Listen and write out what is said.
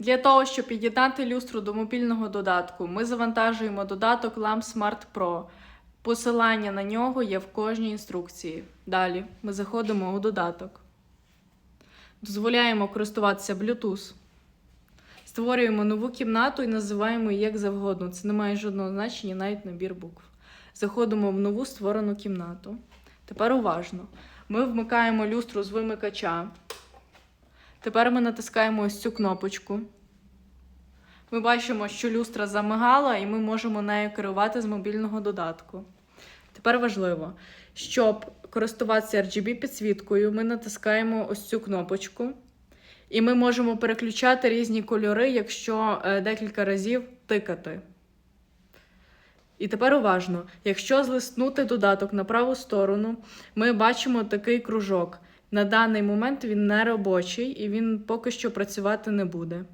Для того, щоб під'єднати люстру до мобільного додатку, ми завантажуємо додаток LAMP Smart Pro. Посилання на нього є в кожній інструкції. Далі ми заходимо у додаток. Дозволяємо користуватися Bluetooth. Створюємо нову кімнату і називаємо її як завгодно. Це не має жодного значення, навіть набір букв. Заходимо в нову створену кімнату. Тепер уважно. Ми вмикаємо люстру з вимикача. Тепер ми натискаємо ось цю кнопочку. Ми бачимо, що люстра замигала, і ми можемо нею керувати з мобільного додатку. Тепер важливо, щоб користуватися RGB підсвіткою, ми натискаємо ось цю кнопочку. І ми можемо переключати різні кольори, якщо е, декілька разів тикати. І тепер уважно, якщо злиснути додаток на праву сторону, ми бачимо такий кружок. На даний момент він не робочий і він поки що працювати не буде.